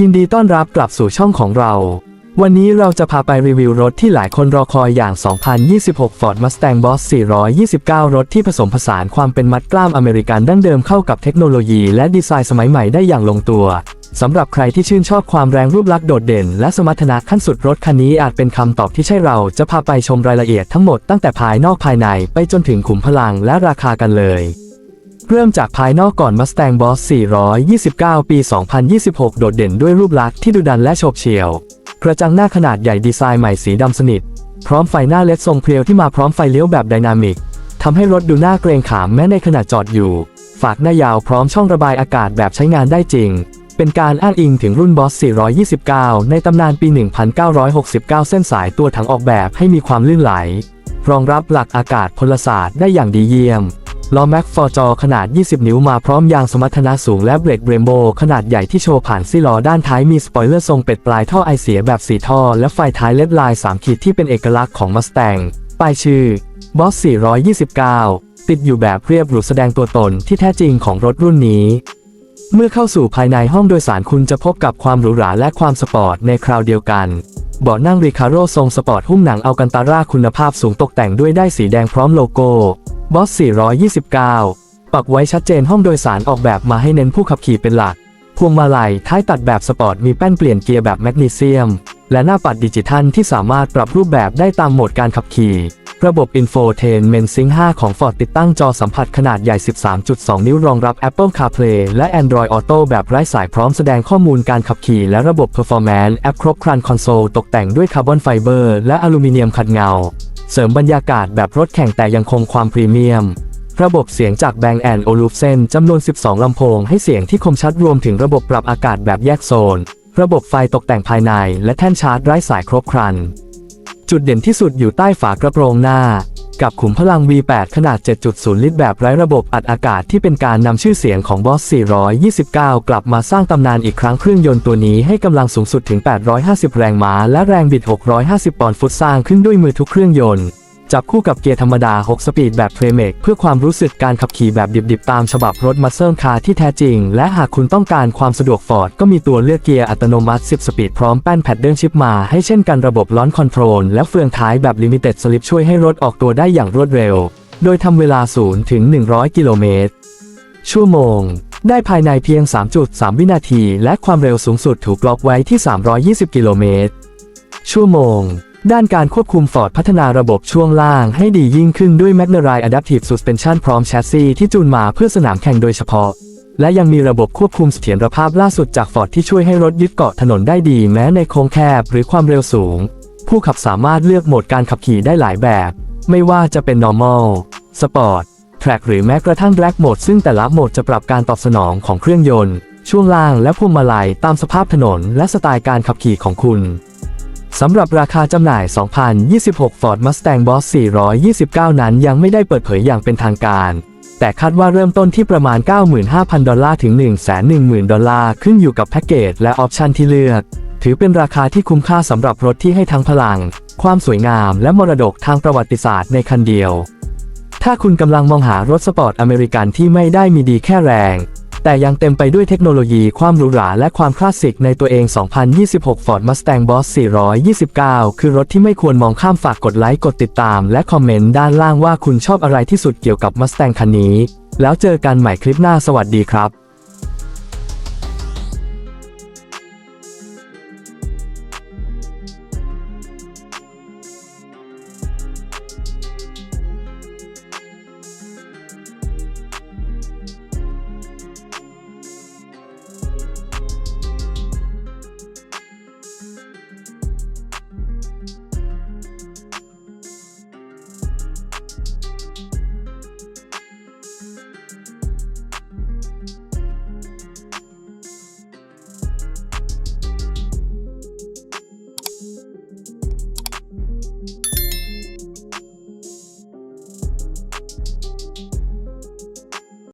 ยินดีต้อนรับกลับสู่ช่องของเรา วันนี้เราจะพาไปรีวิวรถที่หลายคนรอคอยอย่าง 2026 Ford Mustang Boss 429 รถที่ผสมผสานความเป็นมัดกล้ามอเมริกันดั้งเดิมเข้ากับเทคโนโลยีและดีไซน์สมัยใหม่ได้อย่างลงตัว สำหรับใครที่ชื่นชอบความแรงรูปลักษณ์โดดเด่น และสมรรถนะขั้นสุดรถคันนี้อาจเป็นคำตอบที่ใช่เราจะพาไปชมรายละเอียดทั้งหมดตั้งแต่ภายนอกภายในไปจนถึงขุมพลังและราคากันเลย เริ่มจากภายนอกก่อน Mustang Boss 429 ปี 2026 โดดเด่นด้วยรูปลักษณ์ที่ดุดันและโฉบเฉี่ยว กระจังหน้าขนาดใหญ่ดีไซน์ใหม่สีดำสนิท พร้อมไฟหน้าเลดทรงเพรียวที่มาพร้อมไฟเลี้ยวแบบไดนามิกทำให้รถดูน่าเกรงขามแม้ในขณะจอดอยู่ ฝากหน้ายาวพร้อมช่องระบายอากาศแบบใช้งานได้จริง เป็นการอ้างอิงถึงรุ่น Boss 429 ในตำนานปี 1969 เส้นสายตัวถังออกแบบให้มีความลื่นไหล รองรับหลักอากาศพลศาสตร์ได้อย่างดีเยี่ยม ล้อแม็กฟอร์จอขนาด 20 นิ้วมาพร้อมยางสมรรถนะสูงและเบรกเรนโบขนาดใหญ่ที่โชว์ผ่านซี่ล้อด้านท้ายมีสปอยเลอร์ทรงเป็ดปลายท่อไอเสียแบบสีท่อและไฟท้ายเล็ดลาย 3 ขีดที่เป็นเอกลักษณ์ของ Mustang ป้ายชื่อ Boss 429 ติดอยู่แบบเรียบหรูแสดงตัวตนที่แท้จริงของรถรุ่นนี้ เมื่อเข้าสู่ภายในห้องโดยสารคุณจะพบกับความหรูหราและความสปอร์ตในคราวเดียวกันเบาะนั่งริคาโร่ทรงสปอร์ตหุ้มหนังอัลกันตาร่าคุณภาพสูงตกแต่งด้วยได้สีแดงพร้อมโลโก้ บอส 429 ปักไว้ชัดเจนห้องโดยสารออกแบบมาให้เน้นผู้ขับขี่เป็นหลัก พวงมาลัยท้ายตัดแบบสปอร์ตมีแป้นเปลี่ยนเกียร์แบบแมกนีเซียม และหน้าปัดดิจิทัลที่สามารถปรับรูปแบบได้ตามโหมดการขับขี่ ระบบ Infotainment Sync 5 ของ Ford ติดตั้งจอสัมผัสขนาดใหญ่ 13.2 นิ้วรองรับ Apple CarPlay และ Android Auto แบบไร้สายพร้อมแสดงข้อมูลการขับขี่และระบบ Performance แอปครบครันคอนโซลตกแต่งด้วยคาร์บอนไฟเบอร์และอลูมิเนียมขัดเงา เสริมบรรยากาศแบบรถแข่งแต่ยังคงความพรีเมียม ระบบเสียงจาก Bang Olufsen จำนวน 12 ลำโพงให้เสียงที่คมชัดรวมถึงระบบปรับอากาศแบบแยกโซน ระบบไฟตกแต่งภายใน และแท่นชาร์จไร้สายครบครัน จุดเด่นที่สุดอยู่ใต้ฝากระโปรงหน้า กับขุมพลัง V8 ขนาด 7.0 ลิตรแบบไร้ระบบอัดอากาศที่เป็นการนำชื่อเสียงของ Boss 429 กลับมาสร้างตำนานอีกครั้งเครื่องยนต์ตัวนี้ให้กำลังสูงสุดถึง 850 แรงม้าและแรงบิด 650 ปอนด์ฟุตสร้างขึ้นด้วยมือทุกเครื่องยนต์ จับคู่กับเกียร์ธรรมดา 6 สปีดแบบเทรเมกเพื่อความรู้สึกการขับขี่แบบดิบๆ ตามฉบับรถมัสเซิลคาร์ที่แท้จริง และหากคุณต้องการความสะดวกฟอร์ดก็มีตัวเลือกเกียร์อัตโนมัติ 10 สปีดพร้อมแป้นแพดเดิลชิปมาให้เช่นกันระบบล้อนคอนโทรลและเฟืองท้ายแบบลิมิเต็ดสลิปช่วยให้รถออกตัวได้อย่างรวดเร็ว โดยทำเวลา0ถึง100 กิโลเมตรชั่วโมง ได้ภายในเพียง 3.3 วินาที และความเร็วสูงสุดถูกล็อกไว้ที่ 320 กิโลเมตรชั่วโมง ด้านการควบคุมฟอร์ดพัฒนาระบบช่วงล่างให้ดียิ่งขึ้นด้วย m a g n e r i Adaptive Suspension พร้อมแชสซีที่จูนมาเพื่อสนามแข่งโดยเฉพาะ และยังมีระบบควบคุมเสถียรภาพล่าสุดจากฟอร์ดที่ช่วยให้รถยึดเกาะถนนได้ดีแม้ในโค้งแคบหรือความเร็วสูง ผู้ขับสามารถเลือกโหมดการขับขี่ได้หลายแบบ ไม่ว่าจะเป็น normal sport track หรือแม้กระทั่ง black mode ซึ่งแต่ละโหมดจะปรับการตอบสนองของเครื่องยนต์ ช่วงล่างและพวงมาลัยตามสภาพถนน และสไตล์การขับขี่ของคุณ สำหรับราคาจำหน่าย 2026 Ford Mustang Boss 429 นั้นยังไม่ได้เปิดเผยอย่างเป็นทางการ แต่คาดว่าเริ่มต้นที่ประมาณ 95,000 ดอลลาร์ถึง 110,000 ดอลลาร์ ขึ้นอยู่กับแพ็กเกจและออปชันที่เลือก ถือเป็นราคาที่คุ้มค่าสำหรับรถที่ให้ทั้งพลัง ความสวยงาม และมรดกทางประวัติศาสตร์ในคันเดียว ถ้าคุณกำลังมองหารถสปอร์ตอเมริกันที่ไม่ได้มีดีแค่แรง แต่ยังเต็มไปด้วยเทคโนโลยีความหรูหราและความคลาสสิกในตัวเอง 2026 Ford Mustang Boss 429 คือรถที่ไม่ควรมองข้ามฝากกดไลค์ กดติดตาม และคอมเมนต์ด้านล่างว่าคุณชอบอะไรที่สุดเกี่ยวกับ Mustang คันนี้ แล้วเจอกันใหม่คลิปหน้าสวัสดีครับ